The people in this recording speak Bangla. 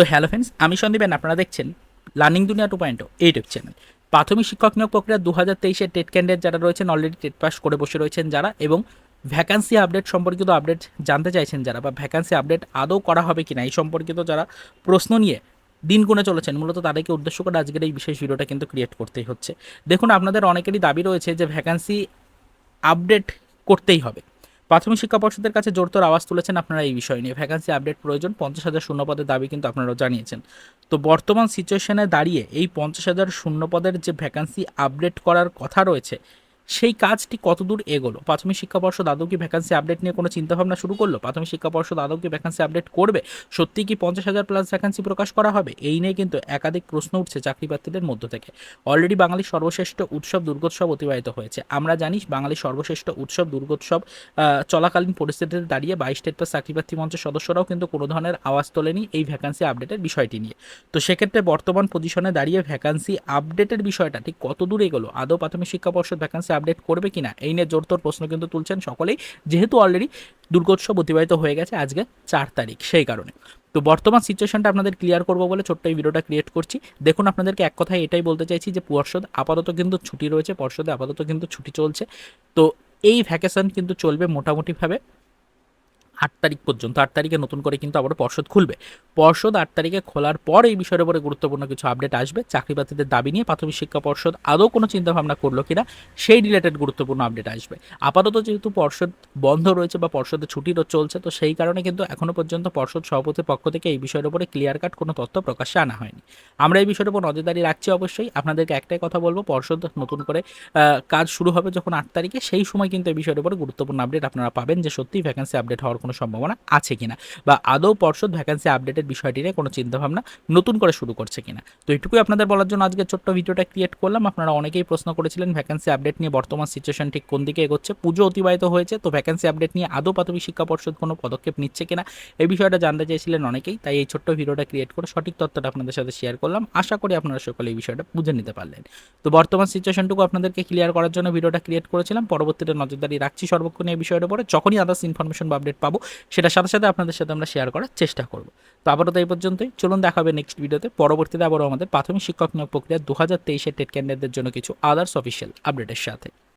তো হ্যালো ফ্রেন্ডস আমি সন্দীপেন আপনারা দেখছেন লার্নিং দুনিয়া টু পয়েন্ট ইউটিউব চ্যানেল প্রাথমিক শিক্ষক নিয়োগ প্রক্রিয়া দু হাজার তেইশের টেট ক্যান্ডিডেট যারা রয়েছেন অলরেডি টেট পাস করে বসে রয়েছেন যারা এবং ভ্যাকান্সি আপডেট সম্পর্কিত আপডেট জানতে চাইছেন যারা বা ভ্যাকান্সি আপডেট আদৌ করা হবে কিনা এই সম্পর্কিত যারা প্রশ্ন নিয়ে দিন গুনে চলেছেন, মূলত তাদেরকে উদ্দেশ্য করে আজকের এই বিশেষ ভিডিওটা কিন্তু ক্রিয়েট করতেই হচ্ছে। দেখুন, আপনাদের অনেকেরই দাবি রয়েছে যে ভ্যাকান্সি আপডেট করতেই হবে। প্রাথমিক শিক্ষা পর্ষদের কাছে জোরতোর আওয়াজ তুলেছেন আপনারা এই বিষয় নিয়ে। ভ্যাকান্সি আপডেট প্রয়োজন, পঞ্চাশ হাজার শূন্য পদের দাবি কিন্তু আপনারাও জানিয়েছেন। তো বর্তমান সিচুয়েশনে দাঁড়িয়ে এই পঞ্চাশ হাজার শূন্য পদের যে ভ্যাকান্সি আপডেট করার কথা রয়েছে সেই কাজটি কতদূর এগোলো? প্রাথমিক শিক্ষা পর্ষদ আদৌ কি ভ্যাকান্সি আপডেট নিয়ে কোনো চিন্তাভাবনা শুরু করল? প্রাথমিক শিক্ষা পর্ষদ আদৌ কি ভ্যাকান্সি আপডেট করবে? সত্যি কি পঞ্চাশ হাজার প্লাস ভ্যাকান্সি প্রকাশ করা হবে? এই নিয়ে কিন্তু একাধিক প্রশ্ন উঠছে চাকরি প্রার্থীদের মধ্য থেকে। অলরেডি বাঙালির সর্বশ্রেষ্ঠ উৎসব দুর্গোৎসব অতিবাহিত হয়েছে। আমরা জানি বাঙালির সর্বশ্রেষ্ঠ উৎসব দুর্গোৎসব চলাকালীন পরিস্থিতিতে দাঁড়িয়ে বাইশ স্টেট প্লাস চাকরি প্রার্থী মঞ্চের সদস্যরাও কিন্তু কোনো ধরনের আওয়াজ তোলেনি এই ভ্যাকান্সি আপডেটের বিষয়টি নিয়ে। তো সেক্ষেত্রে বর্তমান পজিশনে দাঁড়িয়ে ভ্যাকান্সি আপডেটের বিষয়টা ঠিক কত দূর এগোলো? আদৌ প্রাথমিক শিক্ষা পর্ষদ ভ্যাকান্সি আপডেট করবে কি না? এই নিয়ে জোরতোর প্রশ্ন কিন্তু তুলছেন সকলেই। যেহেতু অলরেডি দুর্গোৎসব অতিবাহিত হয়ে গেছে আজকে চার তারিখ, সেই কারণে। তো বর্তমান সিচুয়েশনটা আপনাদের ক্লিয়ার করব বলে ছোট্ট এই ভিডিওটা ক্রিয়েট করছি। দেখুন, আপনাদেরকে এক কথায় এটাই বলতে চাইছি যে পর্ষদ, আপাতত কিন্তু ছুটি রয়েছে, পর্ষদে আপাতত কিন্তু ছুটি চলছে। তো এই ভ্যাকেশন কিন্তু চলবে মোটামুটিভাবে আট তারিখ পর্যন্ত, আট তারিখে নতুন করে কিন্তু আবার পর্ষদ খুলবে। পর্ষদ আট তারিখে খোলার পর এই বিষয়ের উপরে গুরুত্বপূর্ণ কিছু আপডেট আসবে। চাকরি প্রার্থীদের দাবি নিয়ে প্রাথমিক শিক্ষা পর্ষদ আদৌ কোনো চিন্তাভাবনা করল কিনা, সেই রিলেটেড গুরুত্বপূর্ণ আপডেট আসবে। আপাতত যেহেতু পর্ষদ বন্ধ রয়েছে বা পর্ষদের ছুটি চলছে, তো সেই কারণে কিন্তু এখনও পর্যন্ত পর্ষদ সভাপতির পক্ষ থেকে এই বিষয়ের উপরে ক্লিয়ার কাট কোনো তথ্য প্রকাশ্যে আনা হয়নি। আমরা এই বিষয়ের উপর নজরদারি রাখছি অবশ্যই। আপনাদেরকে একটাই কথা বলব, পর্ষদ নতুন করে কাজ শুরু হবে যখন আট তারিখে, সেই সময় কিন্তু এই বিষয়ের উপরে গুরুত্বপূর্ণ আপডেট আপনারা পাবেন যে সত্যি ভ্যাকেন্সি আপডেট হওয়ার কোনো সম্ভাবনা আছে কিনা। বা আদৌ পর্ষদ ভ্যাকেন্সি আপডেটের বিষয়টি নিয়ে কোনো চিন্তাভাবনা নতুন করে শুরু করছে কিনা। তো এটুকুই আপনাদের বলার জন্য আজকে ছোট্ট ভিডিওটা ক্রিয়েট করলাম। আপনারা অনেকেই প্রশ্ন করেছিলেন ভ্যাকেন্সি আপডেট নিয়ে বর্তমান সিচুয়েশন ঠিক কোন দিকে এগোচ্ছে? পুজো অতিবাহিত হয়েছে, তো ভ্যাকেন্সি আপডেট নিয়ে আদৌ প্রাথমিক শিক্ষা পর্ষদ কোনো পদক্ষেপ নিচ্ছে কিনা? এই বিষয়টা জানতে চাইছিলেন অনেকেই, তাই এই ছোট্ট ভিডিওটা ক্রিয়েট করে সঠিক তথ্যটা আপনাদের সাথে শেয়ার করলাম। আশা করি আপনারা সকলে এই বিষয়টা বুঝে নিতে পারলেন। তো বর্তমান সিচুয়েশনটুকু আপনাদেরকে ক্লিয়ার করার জন্য ভিডিওটা ক্রিয়েট করেছিলাম। পরবর্তীতে নজরদারি রাখছি সর্বক্ষণ এই বিষয়ের উপরে। যখনই আদার্স ইনফরমেশন বা আপডেট পাবো সেটা সাথে সাথে আপনাদের সাথে আমরা শেয়ার করার চেষ্টা করব। তো আবারও এই পর্যন্তই। চলুন দেখা হবে নেক্সট ভিডিওতে পরবর্তীতে আবারও আমাদের প্রাথমিক শিক্ষক নিয়োগ প্রক্রিয়া দু হাজার তেইশের টেট ক্যান্ডিডেটদের জন্য কিছু আদার্স অফিসিয়াল আপডেটের সাথে।